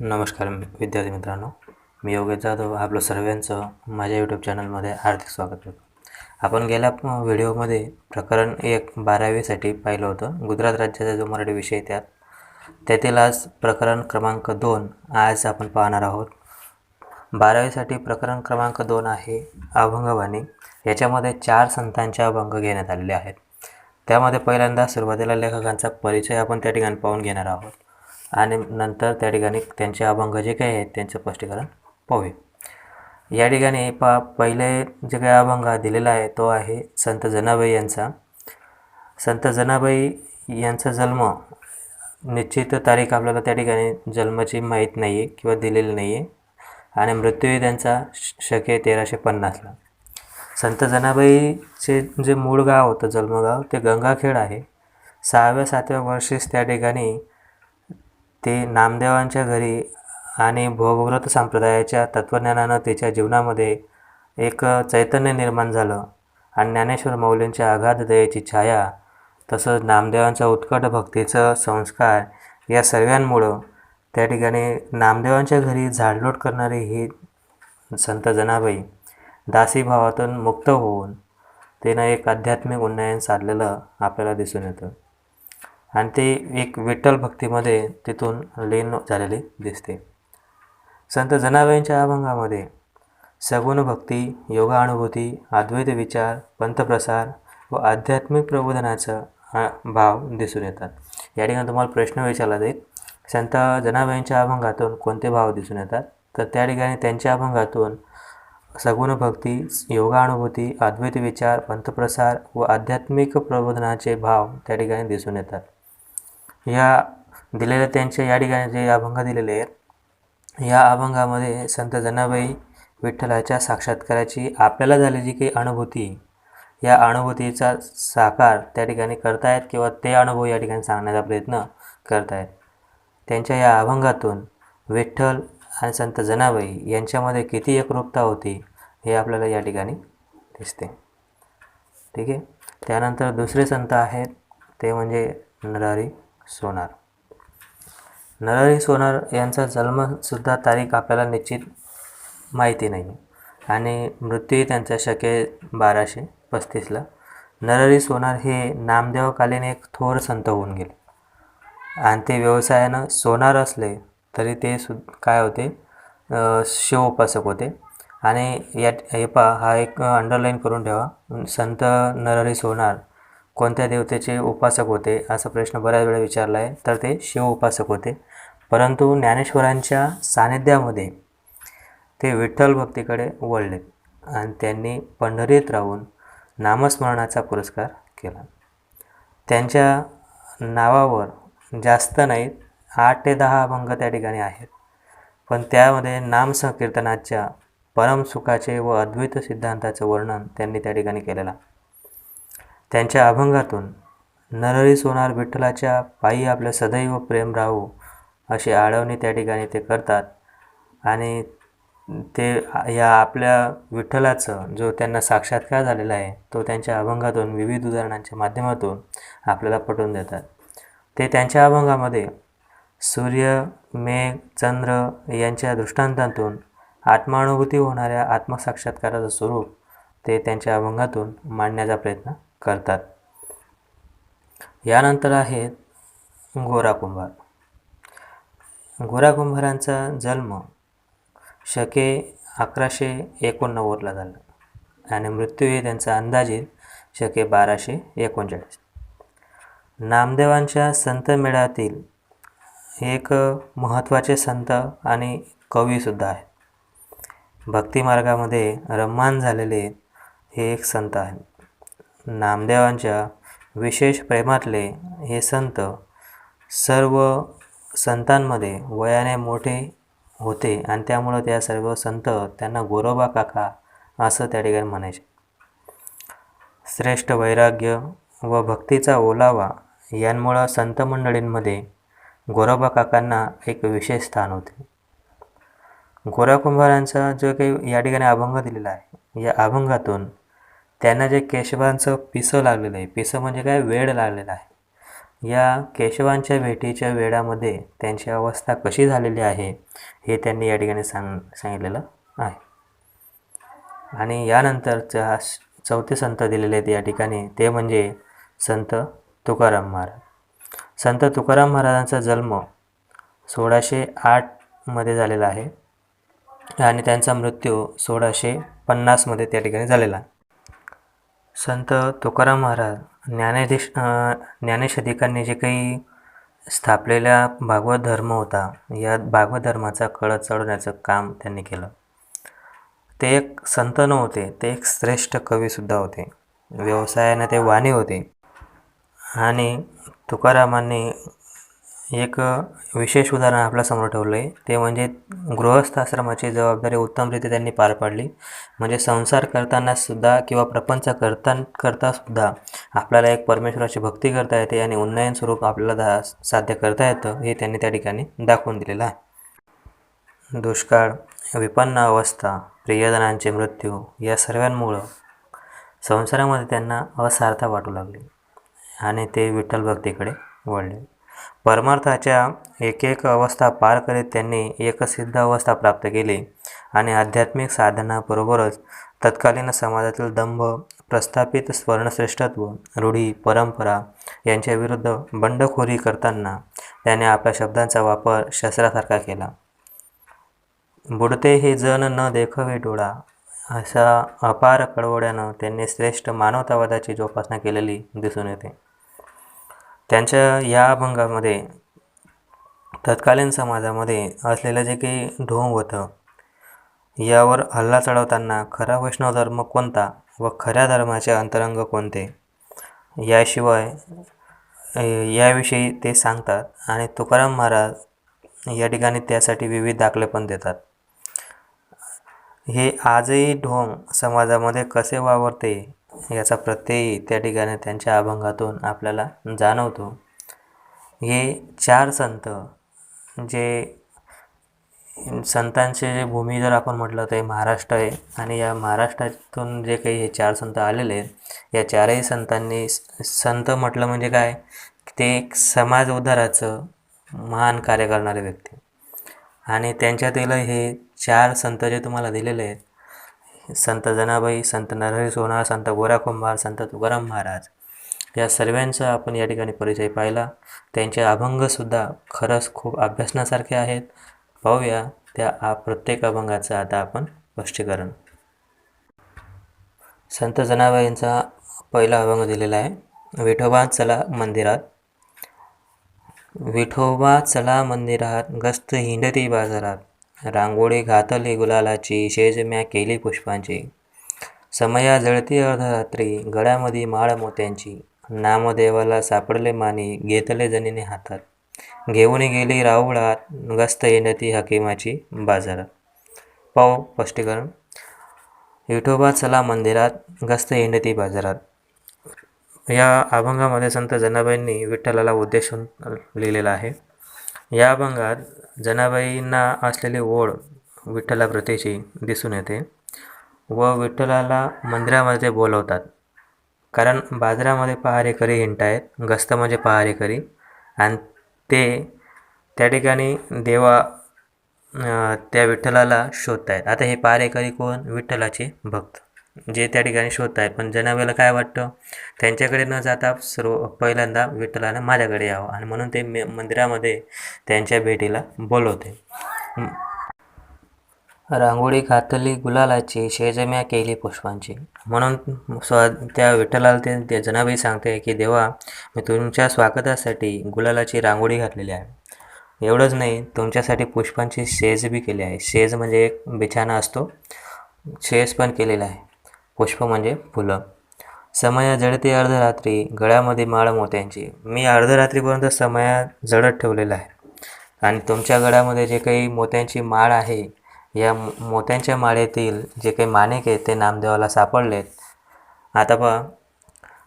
नमस्कार विद्यार्थी मित्रांनो मी योगेश जाधव आपलं सर्वांचं माझ्या यूट्यूब चॅनलमध्ये हार्दिक स्वागत करतो. आपण गेल्या व्हिडिओमध्ये प्रकरण एक बारावीसाठी पाहिलं होतं गुजरात राज्याचा जो मराठी विषय त्यात. त्यातील आज प्रकरण क्रमांक दोन आज आपण पाहणार आहोत. बारावीसाठी प्रकरण क्रमांक दोन आहे अभंगवाणी. याच्यामध्ये चार संतांचे अभंग घेण्यात आलेले आहेत. त्यामध्ये पहिल्यांदा सुरुवातीला लेखकांचा परिचय आपण त्या ठिकाणी पाहून घेणार आहोत. आणि नंतर त्या ठिकाणी त्यांचे अभंग जे काही आहेत त्यांचं स्पष्टीकरण पाहूया. या ठिकाणी पा पहिले जे काही अभंग दिलेला आहे तो आहे संत जनाबाई यांचा. संत जनाबाई यांचा जन्म निश्चित तारीख आपल्याला त्या ठिकाणी जन्माची माहीत नाही आहे किंवा दिलेली नाही आहे आणि मृत्यूही त्यांचा श- शके तेराशे पन्नासला. संत जनाबाईचे जे मूळ गाव होतं जन्मगाव ते गंगाखेड आहे. सहाव्या सातव्या वर्षीच त्या ठिकाणी ते नामदेवांच्या घरी आणि भोगव्रत संप्रदायाच्या तत्त्वज्ञानानं त्याच्या जीवनामध्ये एक चैतन्य निर्माण झालं. आणि ज्ञानेश्वर माऊलींच्या आघात दयेची छाया तसंच नामदेवांचा उत्कट भक्तीचं संस्कार या सर्वांमुळं त्या ठिकाणी नामदेवांच्या घरी झाडलोट करणारी ही संत जनाबाई दासीभावातून मुक्त होऊन तिनं एक आध्यात्मिक उन्नयन साधलेलं आपल्याला दिसून येतं. आणि ते एक विठ्ठल भक्तीमध्ये तिथून लीन झालेली दिसते. संत जनाबाईंच्या अभंगामध्ये सगुण भक्ती योगानुभूती अद्वैत विचार पंथप्रसार व आध्यात्मिक प्रबोधनाचा भाव दिसून येतात. या ठिकाणी तुम्हाला प्रश्न विचारला जाईल संत जनाबाईंच्या अभंगातून कोणते भाव दिसून येतात? तर त्या ठिकाणी त्यांच्या अभंगातून सगुण भक्ती योगानुभूती अद्वैत विचार पंथप्रसार व आध्यात्मिक प्रबोधनाचे भाव त्या ठिकाणी दिसून येतात. या दिलेल्या त्यांच्या या ठिकाणी जे अभंग दिलेले आहेत या अभंगामध्ये संत जनाबाई विठ्ठलाच्या साक्षात्काराची आपल्याला झालेली काही अनुभूती या अनुभूतीचा साकार त्या ठिकाणी करतायत किंवा ते अनुभव या ठिकाणी सांगण्याचा प्रयत्न करतायत. त्यांच्या या अभंगातून विठ्ठल आणि संत जनाबाई यांच्यामध्ये किती एकरूपता होती हे आपल्याला या ठिकाणी दिसते. ठीक आहे? त्यानंतर दुसरे संत आहेत ते म्हणजे नरारी सोनार. नरहरी सोनार यांचा जन्मसुद्धा तारीख आपल्याला निश्चित माहिती नाही आणि मृत्यूही त्यांचा शके बाराशे पस्तीसला. नरहरी सोनार हे नामदेवकालीन एक थोर संत होऊन गेले. आणि ते व्यवसायानं सोनार असले तरी ते सु काय होते? शिव शिवोपासक होते. आणि या हे पा हा एक अंडरलाईन करून ठेवा. संत नरहरी सोनार कोणत्या देवतेचे उपासक होते असा प्रश्न बऱ्याच वेळा विचारला आहे. तर ते शिव उपासक होते. परंतु ज्ञानेश्वरांच्या सानिध्यामध्ये ते विठ्ठल भक्तीकडे वळले आणि त्यांनी पंढरीत राहून नामस्मरणाचा पुरस्कार केला. त्यांच्या नावावर जास्त नाहीत आठ ते दहा अभंग त्या ठिकाणी आहेत. पण त्यामध्ये नामसंकीर्तनाच्या परमसुखाचे व अद्वैत सिद्धांताचं वर्णन त्यांनी त्या ठिकाणी केलेलं त्यांच्या अभंगातून नरहरी सोनार विठ्ठलाच्या पायी आपलं सदैव प्रेम राहू अशी आळवणी त्या ठिकाणी ते करतात. आणि ते या आपल्या विठ्ठलाचं जो त्यांना साक्षात्कार झालेला आहे तो त्यांच्या अभंगातून विविध उदाहरणांच्या माध्यमातून आपल्याला पटवून देतात. ते त्यांच्या अभंगामध्ये सूर्य मेघ चंद्र यांच्या दृष्टांतातून आत्मानुभूती होणाऱ्या आत्मसाक्षात्काराचं स्वरूप ते त्यांच्या अभंगातून मांडण्याचा प्रयत्न करतात. यानंतर आहेत गोरा कुंभार. गोरा कुंभारांचा जन्म शके अकराशे एकोणनव्वदला झाला आणि मृत्यूही त्यांचा अंदाजे शके बाराशे एकोणचाळीस. नामदेवांच्या संत मेळ्यातील एक महत्त्वाचे संत आणि कवीसुद्धा आहेत. भक्तिमार्गामध्ये रम्मान झालेले हे एक संत आहेत. नामदेवांच्या विशेष प्रेमातले हे संत सर्व संतांमध्ये वयाने मोठे होते आणि त्यामुळं त्या सर्व संत त्यांना गोरोबा काका असं त्या ठिकाणी म्हणायचे. श्रेष्ठ वैराग्य व भक्तीचा ओलावा यांमुळं संत मंडळींमध्ये गोरोबा काकांना एक विशेष स्थान होते. गोरा कुंभारांचा जो काही या ठिकाणी अभंग दिलेला आहे या अभंगातून त्यांना जे केशवांचं पिसं लागलेलं आहे पिसं म्हणजे काय? वेड लागलेलं आहे. या केशवांच्या भेटीच्या वेळामध्ये त्यांची अवस्था कशी झालेली आहे हे त्यांनी या ठिकाणी सांग सांगितलेलं आहे. आणि यानंतरच्या चौथे संत दिलेले आहेत या ठिकाणी ते म्हणजे संत तुकाराम महाराज. संत तुकाराम महाराजांचा जन्म सोळाशे आठमध्ये झालेला आहे. आणि त्यांचा मृत्यू सोळाशे पन्नासमध्ये त्या ठिकाणी झालेला आहे. संत तुकाराम महाराज ज्ञानेदेश ज्ञानेशधिकांनी जे काही स्थापलेला भागवत धर्म होता या भागवत धर्माचा कळ चढवण्याचं काम त्यांनी केलं. ते एक संत नव्हते ते एक श्रेष्ठ कवीसुद्धा होते. व्यवसायाने ते वाणी होते. आणि तुकारामांनी एक विशेष उदाहरण आपल्यासमोर ठेवलं आहे ते म्हणजे गृहस्थ आश्रमाची जबाबदारी उत्तमरित्या त्यांनी पार पाडली. म्हणजे संसार करतानासुद्धा किंवा प्रपंच करता करतासुद्धा आपल्याला एक परमेश्वराची भक्ती करता येते आणि उन्नयन स्वरूप आपल्याला दा साध्य करता येतं हे त्यांनी त्या ठिकाणी दाखवून दिलेलं आहे. दुष्काळ विपन्न अवस्था प्रियजनांचे मृत्यू या सर्वांमुळं संसारामध्ये त्यांना असारता वाटू लागली आणि ते विठ्ठल भक्तीकडे वळले. परमार्थाच्या एक एक अवस्था पार करीत त्यांनी एक सिद्ध अवस्था प्राप्त केली आणि आध्यात्मिक साधनाबरोबरच तत्कालीन समाजातील दंभ प्रस्थापित स्वर्णश्रेष्ठत्व रूढी परंपरा यांच्या विरुद्ध बंडखोरी करताना त्याने आपल्या शब्दांचा वापर शस्त्रासारखा केला. बुडते हे जन न देखवे डोळा अशा अपार कळवड्यानं त्यांनी श्रेष्ठ मानवतावादाची जोपासना केलेली दिसून येते. त्यांच्या या अभंगामध्ये तत्कालीन समाजामध्ये असलेलं जे काही ढोंग होतं यावर हल्ला चढवताना खरा वैष्णव धर्म कोणता व खऱ्या धर्माचे अंतरंग कोणते याशिवाय याविषयी ते सांगतात आणि तुकाराम महाराज या ठिकाणी त्यासाठी विविध दाखले पण देतात. हे आजही ढोंग समाजामध्ये कसे वावरते याचा प्रत्ययही त्या ठिकाणी त्यांच्या अभंगातून आपल्याला जाणवतो. हे चार संत जे संतांचे जे भूमी जर आपण म्हटलं तर महाराष्ट्र आहे आणि या महाराष्ट्रातून जे काही हे चार संत आलेले आहेत या चारही संतांनी संत म्हटलं म्हणजे काय? ते एक समाज उद्धाराचं महान कार्य करणारे व्यक्ती. आणि त्यांच्यातील हे चार संत जे तुम्हाला दिलेले आहेत संत जनाबाई संत नरहरी सोनार संत गोराकुंभार संत तुकाराम महाराज या सर्वांचा आपण या ठिकाणी परिचय पाहिला. त्यांचे अभंगसुद्धा खरंच खूप अभ्यासण्यासारखे आहेत. पाहूया त्या प्रत्येक अभंगाचं आता आपण स्पष्टीकरण. संत जनाबाईंचा पहिला अभंग दिलेला आहे. विठोबा चला मंदिरात. विठोबा चला मंदिरात गस्त हिंडती बाजारात. रांगोळी घातली गुलालाची शेज म्या केली पुष्पांची. समया जळती अर्धरात्री गळ्यामध्ये माळ मोत्यांची. नामदेवाला सापडले मानी घेतले जनीने हातात. घेऊन गेली राऊळात गस्त येणती हकीमाची बाजारात. पाहू स्पष्टीकरण. विठोबा चला मंदिरात गस्त येणती बाजारात. या अभंगामध्ये संत जनाबाईंनी विठ्ठलाला उद्देशून लिहिलेला आहे. या अभंगात जनाबाईंना असलेली ओढ विठ्ठलाप्रतीची दिसून येते व विठ्ठलाला मंदिरामध्ये बोलवतात. कारण बाजारामध्ये पहारेकरी हिंडतायत गस्त म्हणजे पहारेकरी आणि ते त्या ठिकाणी देवा त्या विठ्ठलाला शोधत आहेत आता हे पहारेकरी कोण? विठ्ठलाचे भक्त. जे त्या ठिकाणी शोधत आहेत. पण जनावेला काय वाटतं? त्यांच्याकडे न जाता सर्व पहिल्यांदा विठ्ठलानं माझ्याकडे यावं आणि म्हणून ते मे मंदिरामध्ये त्यांच्या भेटीला बोलवते. रांगोळी घातली गुलालाची शेजम्या केली पुष्पांची. म्हणून स्व त्या विठ्ठलाला ते त्या जनाबाई सांगते की देवा मी तुमच्या स्वागतासाठी गुलालाची रांगोळी घातलेली आहे. एवढंच नाही तुमच्यासाठी पुष्पांची शेज बी केली आहे. शेज म्हणजे एक बिछाना असतो. शेज पण केलेला आहे. पुष्प म्हणजे फुलं. समया जडते अर्धरात्री गळ्यामध्ये माळ मोत्यांची. मी अर्धरात्रीपर्यंत समया जडत ठेवलेला आहे. आणि तुमच्या गळ्यामध्ये जे काही मोत्यांची माळ आहे या मोत्यांच्या माळेतील जे काही माणिक आहेत ते नामदेवाला सापडलेत. आता पहा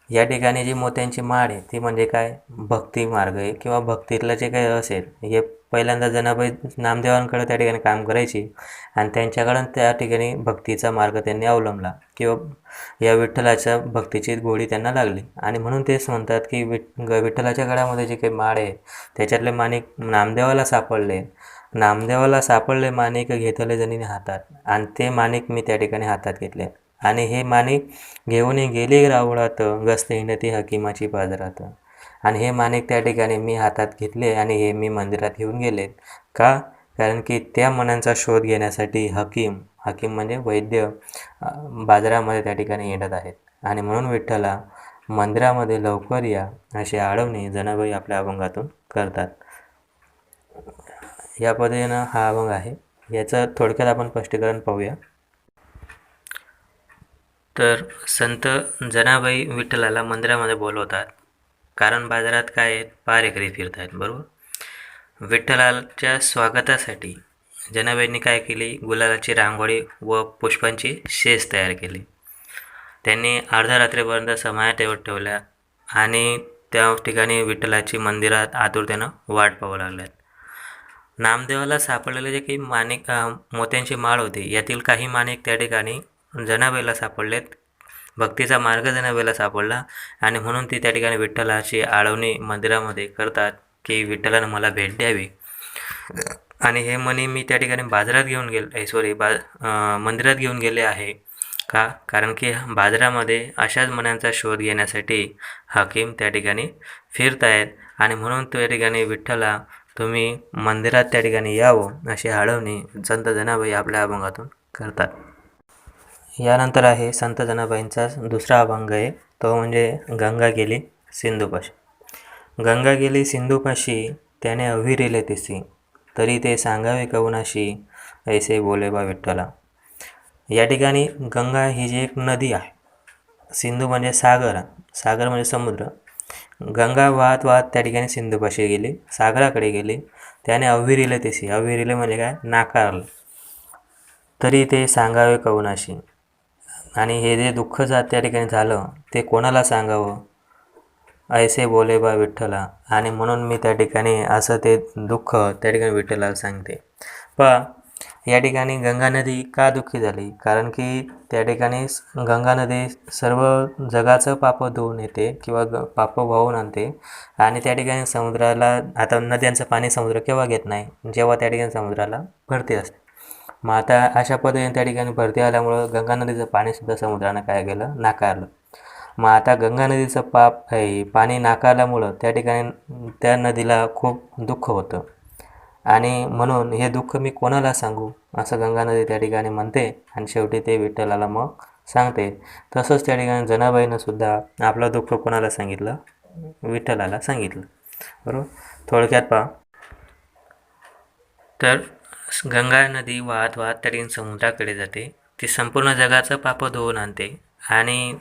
या ठिकाणी जी मोत्यांची माळ आहे ती म्हणजे काय? भक्ती मार्ग आहे किंवा भक्तीतलं जे काही असेल हे पहिल्यांदा जनाबाई नामदेवांकडे त्या ठिकाणी काम करायची आणि त्यांच्याकडून त्या ठिकाणी भक्तीचा मार्ग त्यांनी अवलंबला किंवा या विठ्ठलाच्या भक्तीची गोडी त्यांना लागली. आणि म्हणून तेच म्हणतात की विठ ग विठ्ठलाच्या गळ्यामध्ये जे काही माळ आहे त्याच्यातले माणिक नामदेवाला सापडले. नामदेवाला सापडले माणिक घेतले जणीने हातात आणि ते माणिक मी त्या ठिकाणी हातात घेतले. आणि हे माने घेऊन गेली रावळात गस्त हिंडती हकीमाची बाजारात. आणि हे माणिक त्या ठिकाणी मी हातात घेतले आणि हे मी मंदिरात घेऊन गेले. का? कारण की त्या मनांचा शोध घेण्यासाठी हकीम हकीम म्हणजे वैद्य बाजारामध्ये त्या ठिकाणी येणार आहेत. आणि म्हणून विठ्ठला मंदिरामध्ये लवकर या अशी आळवणी जनाबाई आपल्या अभंगातून करतात. या पद्धतीनं हा अभंग आहे. याचं थोडक्यात आपण स्पष्टीकरण पाहूया. तर संत जनाबाई विठ्ठलाला मंदिरामध्ये बोलवतात. कारण बाजारात काय आहेत? पारेकरी फिरत आहेत बरोबर? विठ्ठलाच्या स्वागतासाठी जनाबाईंनी काय केली? गुलालाची रांगोळी व पुष्पांची शेष तयार केली. त्यांनी अर्ध्या रात्रीपर्यंत समाया ठेवत ठेवल्या आणि त्या ठिकाणी विठ्ठलाची मंदिरात आतुरतेनं वाट पाहू लागल्यात. नामदेवाला सापडलेले जे काही माणिक मोत्यांची माळ होती यातील काही माणिक त्या ठिकाणी जनाबाईला सापडलेत. भक्तीचा मार्ग जनाबाईला सापडला आणि म्हणून ती त्या ठिकाणी विठ्ठलाची आळवणी मंदिरामध्ये करतात की विठ्ठलानं मला भेट द्यावी. आणि हे मनी मी त्या ठिकाणी बाजारात घेऊन गेले सॉरी बा मंदिरात घेऊन गेले आहे. का? कारण की बाजारामध्ये अशाच मण्यांचा शोध घेण्यासाठी हाकीम त्या ठिकाणी फिरत आहेत आणि म्हणून त्या ठिकाणी विठ्ठला तुम्ही मंदिरात त्या ठिकाणी यावं अशी आळवणी संत जनाबाई आपल्या अभंगातून करतात. यानंतर आहे संत जनाबाईंचा दुसरा अभंग आहे. तो म्हणजे गंगा गेली सिंधुपाशी. गंगा गेली सिंधूपाशी त्याने अविरेले तिसी. तरी ते सांगावे कवनाशी ऐसे बोले बा विठ्ठला. या ठिकाणी गंगा ही जी एक नदी आहे. सिंधू म्हणजे सागर सागर म्हणजे समुद्र. गंगा वाहत वाहत त्या ठिकाणी सिंधूपाशी गेली सागराकडे गेली. त्याने अविरिले तिसी. अविरिले म्हणजे काय? नाकारलं. तरी ते सांगावे कवनाशी आणि हे जे दुःख जा त्या ठिकाणी झालं ते कोणाला सांगावं? ऐसे बोले बा विठ्ठला. आणि म्हणून मी त्या ठिकाणी असं ते दुःख त्या ठिकाणी विठ्ठलाला सांगते. प या ठिकाणी गंगा नदी का दुःखी झाली? कारण की त्या ठिकाणी गंगा नदी सर्व जगाचं पाप धुवून येते किंवा ग पाप वाहून आणते. आणि त्या ठिकाणी समुद्राला आता नद्यांचं पाणी समुद्र केव्हा घेत नाही? जेव्हा त्या ठिकाणी समुद्राला भरती असते. मग आता अशा पद्धतीने त्या ठिकाणी भरती आल्यामुळं गंगा नदीचं पाणीसुद्धा समुद्रानं काय केलं? नाकारलं. मग आता गंगा नदीचं पाप हे पाणी नाकारल्यामुळं त्या ठिकाणी त्या नदीला खूप दुःख होतं. आणि म्हणून हे दुःख मी कोणाला सांगू? असं गंगा नदी त्या ठिकाणी म्हणते आणि शेवटी ते विठ्ठलाला मग सांगते. तसंच त्या ठिकाणी जनाबाईनं सुद्धा आपलं दुःख कोणाला सांगितलं? विठ्ठलाला सांगितलं. बरोबर? थोडक्यात पहा. तर गंगा नदी वाहत वाहत त्या ठिकाणी समुद्राकडे जाते. ती संपूर्ण जगाचं पाप धुवून आणते आणि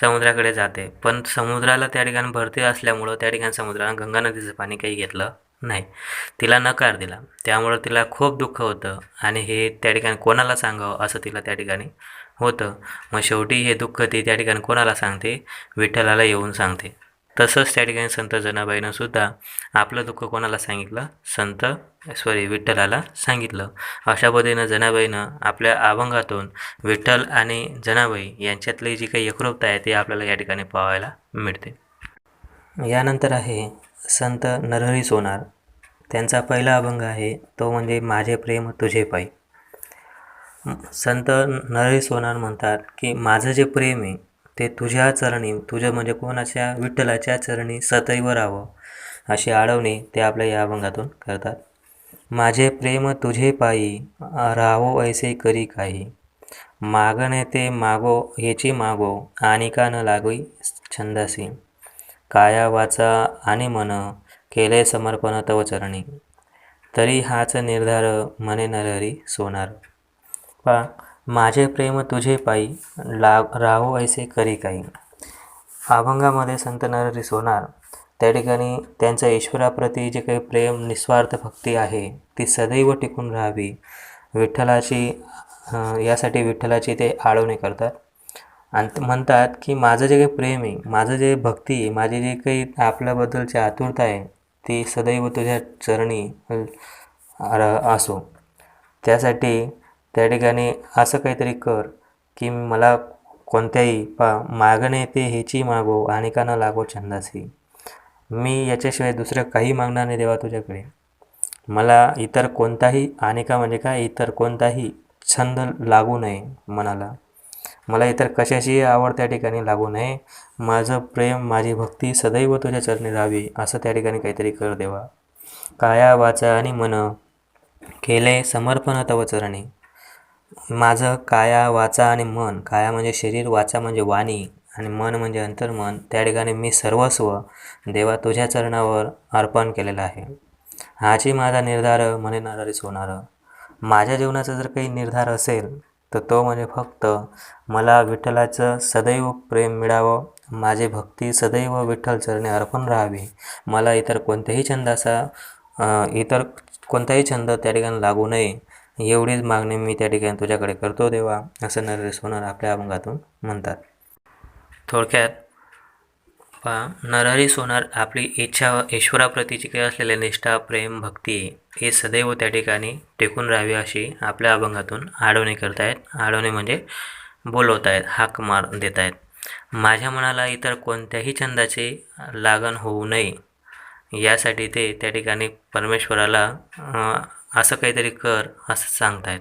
समुद्राकडे जाते. पण समुद्राला त्या ठिकाणी भरती असल्यामुळं त्या ठिकाणी समुद्रानं गंगा नदीचं पाणी काही घेतलं नाही. तिला नकार दिला. त्यामुळं तिला खूप दुःख होतं आणि हे त्या ठिकाणी कोणाला सांगावं असं तिला त्या ठिकाणी होतं. मग शेवटी हे दुःख ती त्या ठिकाणी कोणाला सांगते? विठ्ठलाला येऊन सांगते. तसंच त्या ठिकाणी संत जनाबाईनं सुद्धा आपलं दुःख कोणाला सांगितलं? संत सॉरी विठ्ठलाला सांगितलं. अशा पद्धतीनं जनाबाईनं आपल्या अभंगातून विठ्ठल आणि जनाबाई यांच्यातली जी काही एकरूपता आहे ती आपल्याला या ठिकाणी पाहायला मिळते. यानंतर आहे संत नरहरी सोनार. त्यांचा पहिला अभंग आहे तो म्हणजे माझे प्रेम तुझे पायी. संत नरहरी सोनार म्हणतात की माझं जे प्रेम आहे ते तुझ्या चरणी तुझ्या म्हणजे कोणाच्या विठ्ठलाच्या चरणी सतैव राहावं अशी आळवणी ते आपल्या या अभंगातून करतात. माझे प्रेम तुझे पायी राहो ऐसे करी काही. मागणे ते मागो ह्याची मागो आणि का न लागवी छंदासी. काया वाचा आणि मन केले समर्पण तव चरणी. तरी हाच निर्धार मने नरहरी सोनार. पा माझे प्रेम तुझे पायी लाग राहो ऐसे करी काही. अभंगामध्ये संत नरहरी सोनार त्या ठिकाणी त्यांचं ईश्वराप्रती जे काही प्रेम निस्वार्थ भक्ती आहे ती सदैव टिकून राहावी. विठ्ठलाची यासाठी विठ्ठलाची ते आळवणी करतात. आणि म्हणतात की माझं जे काही प्रेम आहे माझं जे भक्ती आहे माझी जे काही आपल्याबद्दलची आतुरता आहे ती सदैव तुझ्या चरणी असो. त्यासाठी त्या ठिकाणी असं काहीतरी कर की मला कोणत्याही पा मागणे ते ह्याची मागो आणि का न लागो छंदासी. मी याच्याशिवाय दुसरं काही मागणार नाही देवा तुझ्याकडे. मला इतर कोणताही आणि का म्हणजे काय? इतर कोणताही छंद लागू नये मनाला. मला इतर कशाचीही आवड त्या ठिकाणी लागू नये? माझं प्रेम माझी भक्ती सदैव तुझ्या चरणी राहावी असं त्या ठिकाणी काहीतरी कर देवा. काया वाचा आणि मन केले समर्पण तव चरणी. माझं काया वाचा आणि मन काया म्हणजे शरीर वाचा म्हणजे वाणी. आणि मन म्हणजे अंतर्मन. त्या ठिकाणी मी सर्वस्व देवा तुझ्या चरणावर अर्पण केलेलं आहे. हाची माझा निर्धार म्हणे नारारी होणार. माझ्या जीवनाचा जर काही निर्धार असेल तर तो म्हणजे फक्त मला विठ्ठलाचं सदैव प्रेम मिळावं माझी भक्ती सदैव विठ्ठल चरणे अर्पण राहावी. मला इतर कोणत्याही छंदाचा इतर कोणताही छंद त्या ठिकाणी लागू नये. एवढीच मागणी मी त्या ठिकाणी तुझ्याकडे करतो देवा असं नरेश होणार आपल्या अभंगातून म्हणतात. थोडक्यात पहा नरहरी सोनार आपली इच्छा ईश्वराप्रतीची काही असलेल्या निष्ठा प्रेम भक्ती हे सदैव त्या ठिकाणी टेकून राहावी अशी आपल्या अभंगातून आडवणी करतायत. आडवणी म्हणजे बोलवत आहेत हाक मार देत आहेत माझ्या मनाला इतर कोणत्याही छंदाची लागण होऊ नये. यासाठी ते त्या ठिकाणी परमेश्वराला असं काहीतरी कर असं सांगतायत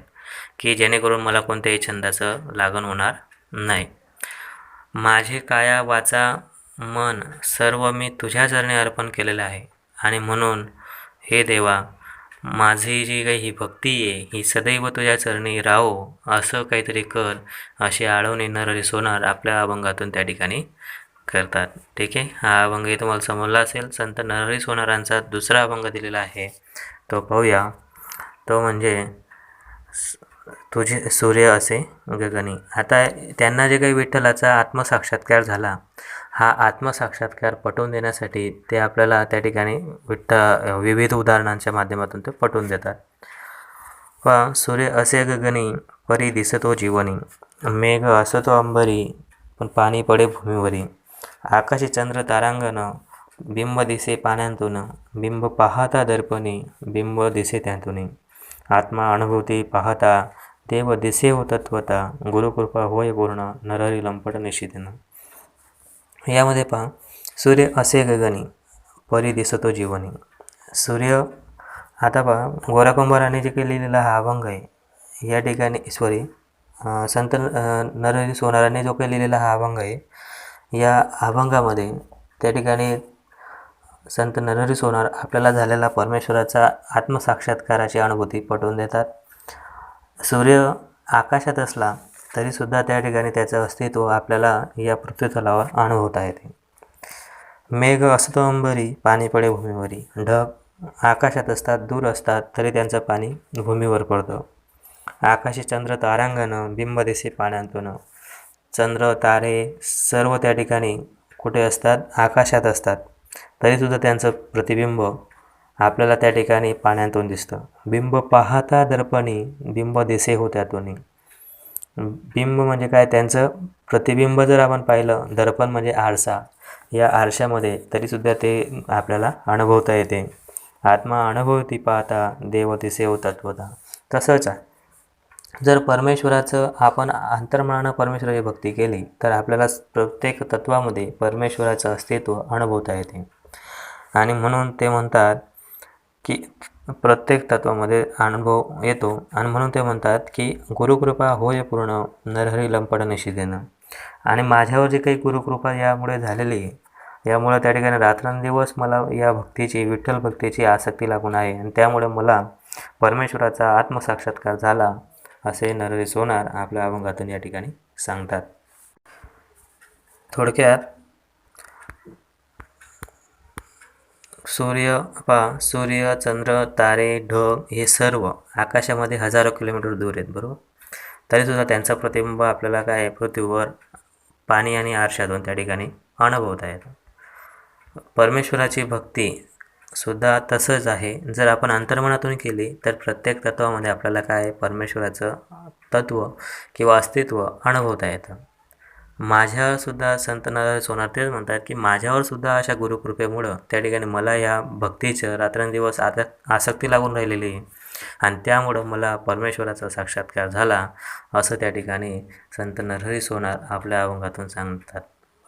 की जेणेकरून मला कोणत्याही छंदाचं लागण होणार नाही. माझे काया वाचा मन सर्व मी तुझ्या चरणी अर्पण केलेलं आहे. आणि म्हणून हे देवा माझी जी काही ही भक्ती आहे ही सदैव तुझ्या चरणी राहो असं काहीतरी कर अशी आळवणी नरहरी सोनार आपल्या अभंगातून त्या ठिकाणी करतात. ठीक आहे? हा अभंगही तुम्हाला समजला असेल. संत नरहरी सोनारांचा दुसरा अभंग दिलेला आहे. तो पाहूया. तो म्हणजे तुझे सूर्य असे गगनी. आता त्यांना जे काही विठ्ठलाचा आत्मसाक्षात्कार झाला हा आत्मसाक्षात्कार पटवून देण्यासाठी ते आपल्याला त्या ठिकाणी विठ्ठ विविध उदाहरणांच्या माध्यमातून ते पटवून देतात. वा सूर्य असे गगनी परी दिसतो जीवनी. मेघ असतो अंबरी पण पाणी पडे भूमीवरी. आकाशी चंद्र तारांगण बिंब दिसे पाण्यांतून. बिंब पाहता दर्पणी बिंब दिसे त्यातून. आत्मा अनुभूती पाहता देव दिसे हो तत्वता गुरुकृपा होय पूर्ण नरहरी लंपट निशितीनं यामध्ये पहा सूर्य असे गगनी परी दिसतो जीवनी. सूर्य आता पहा गोराकुंभाराने जे काही लिहिलेला हा अभंग आहे या ठिकाणी सॉरी संत नरहरी सोनाराने जो काही लिहिलेला हा अभंग आहे या अभंगामध्ये त्या ठिकाणी संत नरहरी सोनार आपल्याला झालेला परमेश्वराचा आत्मसाक्षात्काराची अनुभूती पटवून देतात. सूर्य आकाशात असला तरीसुद्धा त्या ठिकाणी त्याचं अस्तित्व आपल्याला या पृथ्वीतलावर अनुभवता येते. मेघ असतो अंबरी पाणी पडे भूमीवरी. ढग आकाशात असतात दूर असतात तरी त्यांचं पाणी भूमीवर पडतं. आकाशी चंद्र तारांगण बिंब दिसे पाण्यातून. चंद्र तारे सर्व त्या ठिकाणी कुठे असतात? आकाशात असतात. तरीसुद्धा त्यांचं प्रतिबिंब आपल्याला त्या ठिकाणी पाण्यातून दिसतं. बिंब पाहता दर्पणी बिंब दिसे हो त्यातून बिंब म्हणजे काय? त्यांचं प्रतिबिंब जर आपण पाहिलं दर्पण म्हणजे आरसा. या आरशामध्ये तरीसुद्धा ते आपल्याला अनुभवता येते. आत्मा अनुभवती पाहता देव दिसे हो तत्वता. तसंच आहे. जर परमेश्वराचं आपण अंतर्मनानं परमेश्वराची भक्ती केली तर आपल्याला प्रत्येक तत्वामध्ये परमेश्वराचं अस्तित्व अनुभवता येते. आणि म्हणून ते म्हणतात की प्रत्येक तत्वामध्ये अनुभव येतो. आणि म्हणून ते म्हणतात की गुरुकृपा होय पूर्ण नरहरी लंपड देणं आणि माझ्यावर जी काही गुरुकृपा यामुळे झालेली आहे यामुळे त्या ठिकाणी रात्रंदिवस मला या भक्तीची विठ्ठल भक्तीची आसक्ती लागून आहे. आणि त्यामुळे मला परमेश्वराचा आत्मसाक्षात्कार झाला. असे नरहरी सोनार आपल्या अभंगातून या ठिकाणी सांगतात. थोडक्यात सूर्य पा सूर्य चंद्र तारे ढग हे सर्व आकाशामध्ये हजारो किलोमीटर दूर आहेत बरोबर? तरीसुद्धा त्यांचा प्रतिबिंब आपल्याला काय आहे? पृथ्वीवर पाणी आणि आरशातून त्या ठिकाणी अनुभवता येतं. परमेश्वराची भक्ती सुद्धा तसंच आहे. जर आपण अंतर्मनातून केली तर प्रत्येक तत्वामध्ये आपल्याला काय परमेश्वराचं तत्व किंवा अस्तित्व अनुभवता येतं. माझ्यावरसुद्धा संत नारायण सोनार तेच म्हणतात की माझ्यावर सुद्धा अशा गुरुकृपेमुळं त्या ठिकाणी मला या भक्तीचं रात्रंदिवस आता आसक्ती लागून राहिलेली आहे. आणि त्यामुळं मला परमेश्वराचा साक्षात्कार झाला असं त्या ठिकाणी संत नरहरी सोनार आपल्या अभंगातून सांगतात.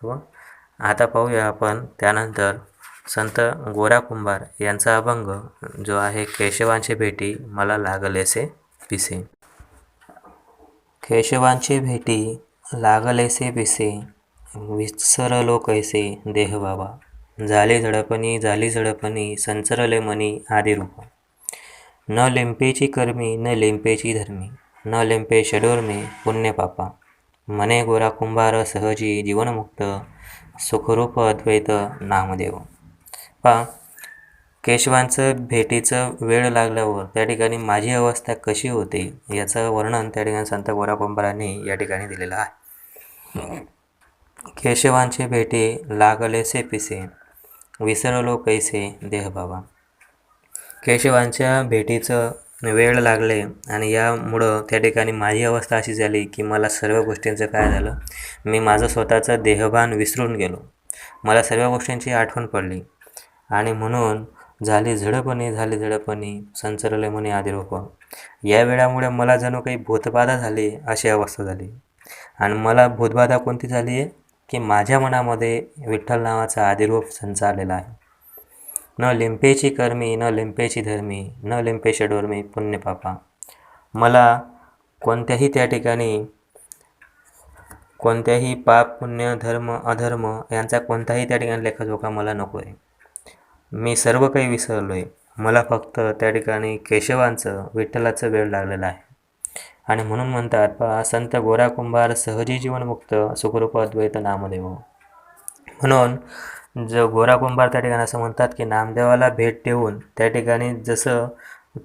बरोबर? आता पाहूया आपण त्यानंतर संत गोरा कुंभार यांचा अभंग जो आहे केशवांची भेटी मला लागलेसे पिसे. केशवांची भेटी लागलेसे पिसे विसरलो कैसे देह बाबा. झाले झडपणी झाली झडपणी संचरले मनी आदी रूप. न लिंपेची कर्मी न लिंपेची धर्मी. न लिंपे षडोर्मे पुण्य पापा. मने गोरा कुंभार सहजी जीवनमुक्त सुखरूप अद्वैत नामदेव. पहा केशवांचं भेटीचं वेळ लागल्यावर त्या ठिकाणी माझी अवस्था कशी होते याचं वर्णन त्या ठिकाणी संत गोरा या ठिकाणी दिलेलं आहे. केशवांचे भेटी लागलेसे पिसे विसरलो कैसे देह बाबा. केशवांच्या भेटीचं वेळ लागले आणि यामुळं त्या ठिकाणी माझी अवस्था अशी झाली की मला सर्व गोष्टींचं काय झालं? मी माझं स्वतःचं देहभान विसरून गेलो. मला सर्व गोष्टींची आठवण पडली. आणि म्हणून झाली झडपणी झाली झडपणी संचरले म्हणे आधी रोप या वेळामुळे मला जणू काही भूतबाधा झाली अशी अवस्था झाली. आणि मला भूतबाधा कोणती झाली? आहे की माझ्या मनामध्ये विठ्ठल नावाचा आदिरूप संच आलेला आहे. न लिंपेची कर्मी न लिंपेची धर्मी न लिंपेची डोर्मी पुण्यपापा मला कोणत्याही त्या ठिकाणी कोणत्याही पाप पुण्य धर्म अधर्म यांचा कोणताही त्या ठिकाणी लेखाजोखा मला नको आहे मी सर्व काही विसरलो आहे मला फक्त त्या ठिकाणी केशवांचं विठ्ठलाचं वेळ लागलेला आहे. आणि म्हणून म्हणतात पा संत गोरा कुंभार सहजी जीवनमुक्त सुखरूप अद्वैत नामदेव. म्हणून जो गोरा कुंभार त्या ठिकाणी असं म्हणतात की नामदेवाला भेट देऊन त्या ठिकाणी जसं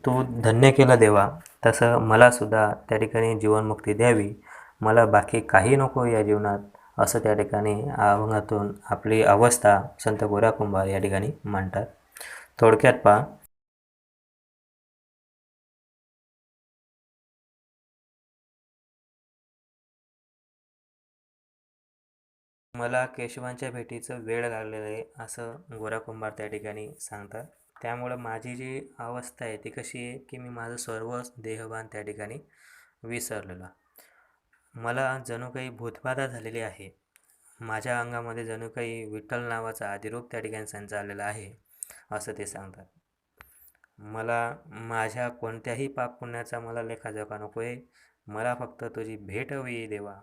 तू धन्य केलं देवा तसं मलासुद्धा त्या ठिकाणी जीवनमुक्ती द्यावी. मला बाकी काही नको या जीवनात. असं त्या ठिकाणी अभंगातून आपली अवस्था संत गोरा कुंभार या ठिकाणी मांडतात. थोडक्यात पहा. मला केशवांच्या भेटीचं वेळ लागलेलं आहे असं गोरा कुंभार त्या ठिकाणी सांगतात. त्यामुळं माझी जी अवस्था आहे ती कशी आहे की मी माझं सर्व देहभान त्या ठिकाणी विसरलेलं मला जणू काही भूतबाधा झालेली आहे. माझ्या अंगामध्ये जणू काही विठ्ठल नावाचा आदिरूप त्या ठिकाणी संचारलेला आहे असं ते सांगतात. मला माझ्या कोणत्याही पाप पुण्याचा मला लेखाजोखा नको आहे मला फक्त तुझी भेट हवी देवा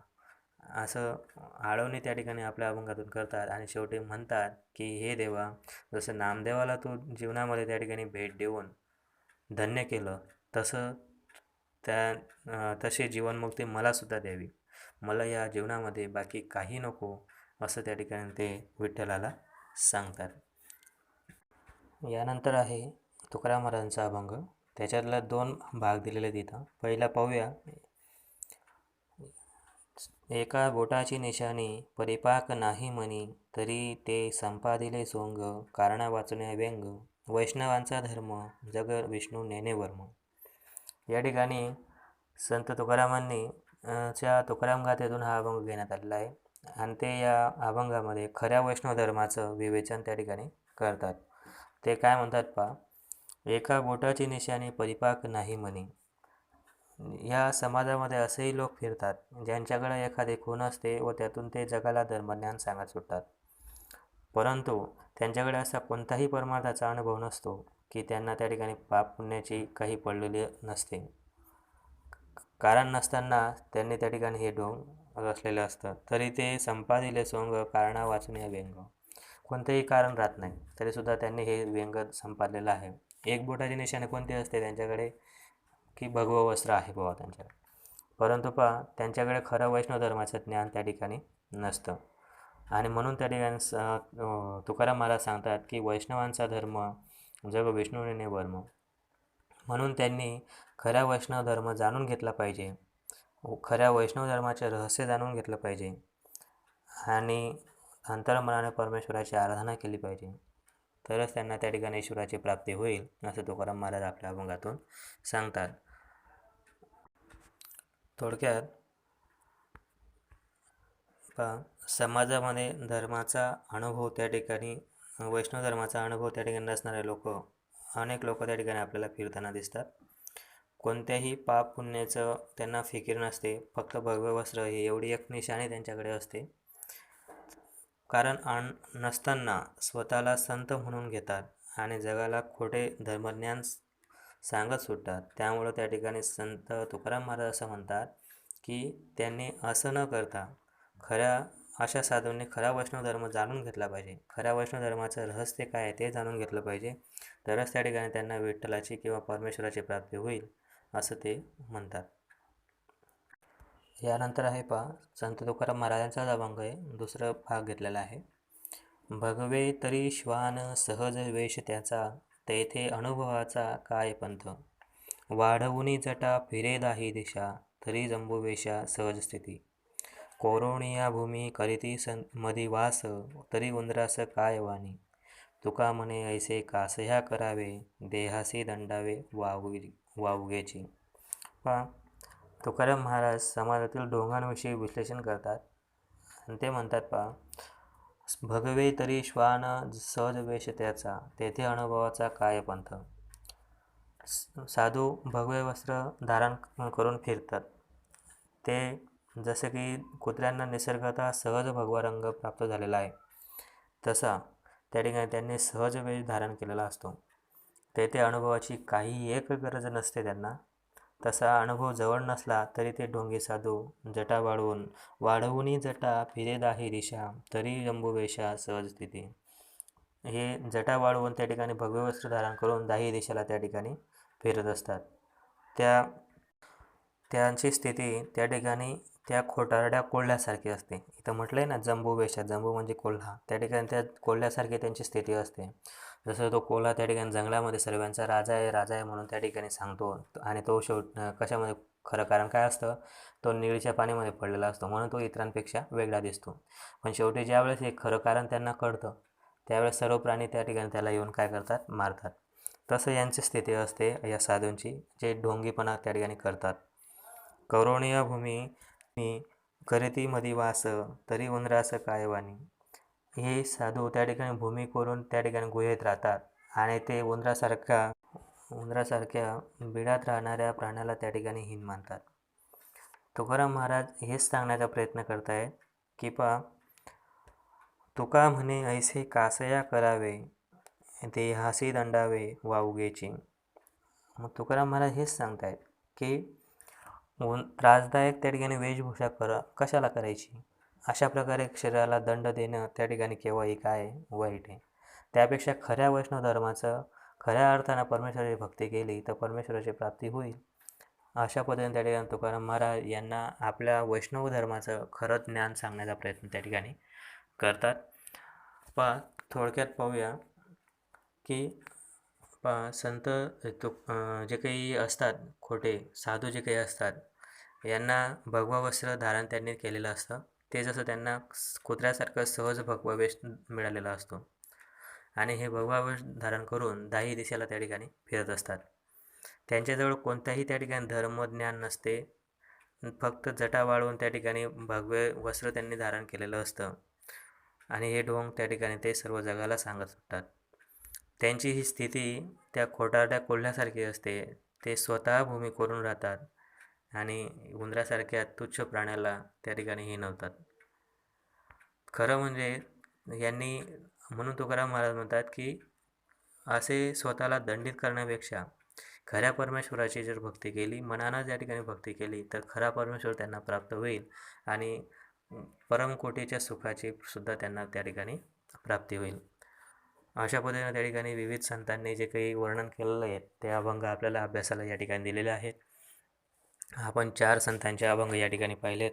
असं आळवणी त्या ठिकाणी आपल्या अभंगातून करतात आणि शेवटी म्हणतात की हे देवा जसं नामदेवाला तू जीवनामध्ये त्या ठिकाणी भेट देऊन धन्य केलं तसं त्या तसे जीवनमुक्ती मलासुद्धा द्यावी. मला या जीवनामध्ये बाकी काही नको असं त्या ठिकाणी ते विठ्ठलाला सांगतात. यानंतर आहे तुकाराम महाराजांचा अभंग. त्याच्यातला दोन भाग दिलेले तिथं पहिला पाहूया. एका बोटाची निशाणी परिपाक नाही म्हणी तरी ते संपादिले सोंग कारणा वाचण्या व्यंग. वैष्णवांचा धर्म जग विष्णू नेने वर्म. या ठिकाणी संत तुकारामांनी च्या तुकाराम गाथेतून हा अभंग घेण्यात आलेला आहे. आणि ते या अभंगामध्ये खऱ्या वैष्णव धर्माचं विवेचन त्या ठिकाणी करतात. ते काय म्हणतात पा एका बोटाची निशाणी परिपाक नाही म्हणे. या समाजामध्ये असेही लोक फिरतात ज्यांच्याकडे एखादे खून असते व त्यातून ते जगाला धर्मज्ञान सांगत सुटतात. परंतु त्यांच्याकडे असा कोणताही परमार्थाचा अनुभव नसतो. की त्यांना त्या ठिकाणी पाप पुण्याची काही पडलेली नसते. कारण नसताना त्यांनी त्या ठिकाणी हे ढोंग रचलेलं असतं. तरी ते संपादिले सोंग कारणा वाचून व्यंग. कोणतंही कारण राहत नाही तरीसुद्धा त्यांनी हे व्यंग संपादलेलं आहे. एक बोटाची निशाणे कोणती असते त्यांच्याकडे? की भगवं वस्त्र आहे बाबा त्यांच्याकडे. परंतु पहा त्यांच्याकडे खरं वैष्णव धर्माचं ज्ञान त्या ठिकाणी नसतं. आणि म्हणून त्या ठिकाणी स तुकाराम महाराज सांगतात की वैष्णवांचा धर्म जग विष्णूने वर्म म्हणून त्यांनी खऱ्या वैष्णव धर्म जाणून घेतला पाहिजे. खऱ्या वैष्णव धर्माचे रहस्य जाणून घेतलं पाहिजे. आणि अंतरमनाने परमेश्वराची आराधना केली पाहिजे. तरच त्यांना त्या ठिकाणी ईश्वराची प्राप्ती होईल असं तुकाराम महाराज आपल्या अभंगातून सांगतात. थोडक्यात पहा समाजामध्ये धर्माचा अनुभव त्या ठिकाणी वैष्णव धर्माचा अनुभव त्या ठिकाणी नसणारे लोक अनेक लोक त्या ठिकाणी आपल्याला फिरताना दिसतात. कोणत्याही पाप पुण्याचं त्यांना फिकीर नसते फक्त भगवे वस्त्र ही एवढी एक निशाणी त्यांच्याकडे असते. कारण आण नसताना स्वतःला संत म्हणून घेतात आणि जगाला खोटे धर्मज्ञान सांगत सुटतात. त्यामुळं त्या ठिकाणी संत तुकाराम महाराज असं म्हणतात की त्यांनी असं न करता खऱ्या अशा साधूंनी खरा वैष्णव धर्म जाणून घेतला पाहिजे. खऱ्या वैष्णव धर्माचं रहस्य काय आहे ते जाणून घेतलं पाहिजे. तरच त्या ठिकाणी त्यांना विठ्ठलाची किंवा परमेश्वराची प्राप्ती होईल असं ते म्हणतात. यानंतर आहे पहा संत तुकाराम महाराजांचाच अभंग आहे. दुसरं भाग घेतलेला आहे. भगवे तरी श्वान सहज वेश त्याचा तेथे अनुभवाचा काय पंथ? वाढवुनी जटा फिरे दाही दिशा तरी जंबुवेशा सहज स्थिती. कोरोनिया भूमी करीती सन मधी वास तरी उंदरास काय वाणी? तुका म्हणे ऐसे कासह्या करावे देहासी दंडावे वावगी वावगेची. पहा तुकाराम महाराज समाजातील ढोंगांविषयी विश्लेषण करतात. आणि ते म्हणतात पहा भगवे तरी श्वान सहज वेश त्याचा तेथे अनुभवाचा काय पंथ? साधू भगवे वस्त्र धारण करून फिरतात. ते जसे की कुत्र्यांना निसर्गतः सहज भगवा रंग प्राप्त झालेला आहे तसा त्या ठिकाणी त्यांनी सहज वेश धारण केलेला असतो. तेथे अनुभवाची काही एक गरज नसते त्यांना. तसा अनुभव जवळ नसला तरी ते ढोंगे साधू जटा वाढवून वाढवूनही जटा फिरे दाही दिशा तरी जंबुवेशा सहज स्थिती. हे जटा वाढवून त्या ठिकाणी भगवे वस्त्र धारण करून दाही दिशेला त्या ठिकाणी फिरत असतात. त्या त्यांची स्थिती त्या ठिकाणी त्या खोटारड्या कोल्ह्यासारखी असते. इथं म्हटलं आहे ना जंबू वेशा जंबू म्हणजे कोल्हा. त्या ठिकाणी त्या कोल्ह्यासारखी त्यांची स्थिती असते. जसं तो कोल्हा त्या ठिकाणी जंगलामध्ये सर्वांचा राजा आहे राजा आहे म्हणून त्या ठिकाणी सांगतो. आणि तो शेवट कशामध्ये खरं कारण काय असतं? तो निळीच्या पाण्यामध्ये पडलेला असतो. म्हणून तो इतरांपेक्षा वेगळा दिसतो. पण शेवटी ज्यावेळेस हे खरं कारण त्यांना कळतं त्यावेळेस सर्व प्राणी त्या ठिकाणी त्याला येऊन काय करतात? मारतात. तसं यांची स्थिती असते या साधूंची जे ढोंगीपणा त्या ठिकाणी करतात. करोणीय भूमी मी करीती मधी वास तरी उंदरास काय वाणी? हे साधू त्या ठिकाणी भूमी करून त्या ठिकाणी गुहेत राहतात आणि ते उंदरासारख्या उंदरासारख्या बिडात राहणाऱ्या प्राण्याला त्या ठिकाणी हिन मानतात. तुकाराम महाराज हेच सांगण्याचा प्रयत्न करत आहेत की पा तुका म्हणे ऐसे कासया करावे ते हसी दंडावे वावगेची मग तुकाराम महाराज हेच सांगतायत की म्हणून त्रासदायक त्या ठिकाणी वेशभूषा कर कशाला करायची? अशा प्रकारे शरीराला दंड देणं त्या ठिकाणी केव्हाही काय वाईट आहे. त्यापेक्षा खऱ्या वैष्णव धर्माचं खऱ्या अर्थानं परमेश्वराची भक्ती केली तर परमेश्वराची प्राप्ती होईल. अशा पद्धतीने त्या ठिकाणी तुकाराम महाराज यांना आपल्या वैष्णव धर्माचं खरं ज्ञान सांगण्याचा प्रयत्न त्या ठिकाणी करतात. पण थोडक्यात पाहूया की प संत तु जे काही असतात खोटे साधू जे काही असतात यांना भगवा वस्त्र धारण त्यांनी केलेलं असतं. ते जसं त्यांना कुत्र्यासारखं सहज भगवा वेश मिळालेला असतो. आणि हे भगवा वेश धारण करून दाही दिशेला त्या ठिकाणी फिरत असतात. त्यांच्याजवळ कोणत्याही त्या ठिकाणी धर्मज्ञान नसते. फक्त जटा वाळवून त्या ठिकाणी भगवे वस्त्र त्यांनी धारण केलेलं असतं. आणि हे ढोंग त्या ठिकाणी ते सर्व जगाला सांगत सुटतात त्यांची ही स्थिती त्या खोटारड्या कोल्ह्यासारखी असते. ते स्वतः भूमी करून राहतात. आणि उंदरासारख्या तुच्छ प्राण्याला त्या ठिकाणी नव्हतात खरं म्हणजे यांनी म्हणून तुकाराम महाराज म्हणतात की असे स्वतःला दंडित करण्यापेक्षा खऱ्या परमेश्वराची जर भक्ती केली मनानं ज्या ठिकाणी भक्ती केली तर खरा परमेश्वर त्यांना प्राप्त होईल आणि परमकोटीच्या सुखाची सुद्धा त्यांना त्या ठिकाणी प्राप्ती होईल. अशा पद्धतीने त्या ठिकाणी विविध संतांनी जे काही वर्णन केलेलं आहे ते अभंग आपल्याला अभ्यासाला या ठिकाणी दिलेले आहेत. आपण चार संतांचे अभंग या ठिकाणी पाहिले.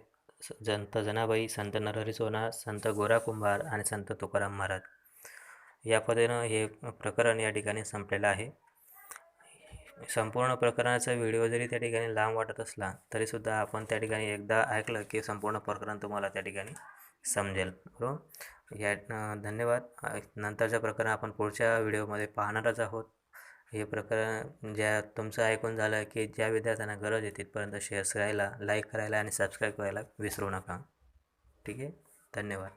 संत जनाबाई संत नरहरी सोना संत गोरा कुंभार आणि संत तुकाराम महाराज. या पद्धतीनं हे प्रकरण या ठिकाणी संपलेलं आहे. संपूर्ण प्रकरणाचा व्हिडिओ जरी त्या ठिकाणी लांब वाटत असला तरीसुद्धा आपण त्या ठिकाणी एकदा ऐकलं की संपूर्ण प्रकरण तुम्हाला त्या ठिकाणी समजेल. बरोबर? या धन्यवाद. नंतरच्या प्रकरण आपण पुढच्या व्हिडिओमध्ये पाहणारच आहोत. हे प्रकरण ज्या तुमचं ऐकून झालं की ज्या विद्यार्थ्यांना गरज आहे तिथपर्यंत शेअर्स करायला लाईक करायला आणि सबस्क्राईब करायला विसरू नका. ठीक आहे? धन्यवाद.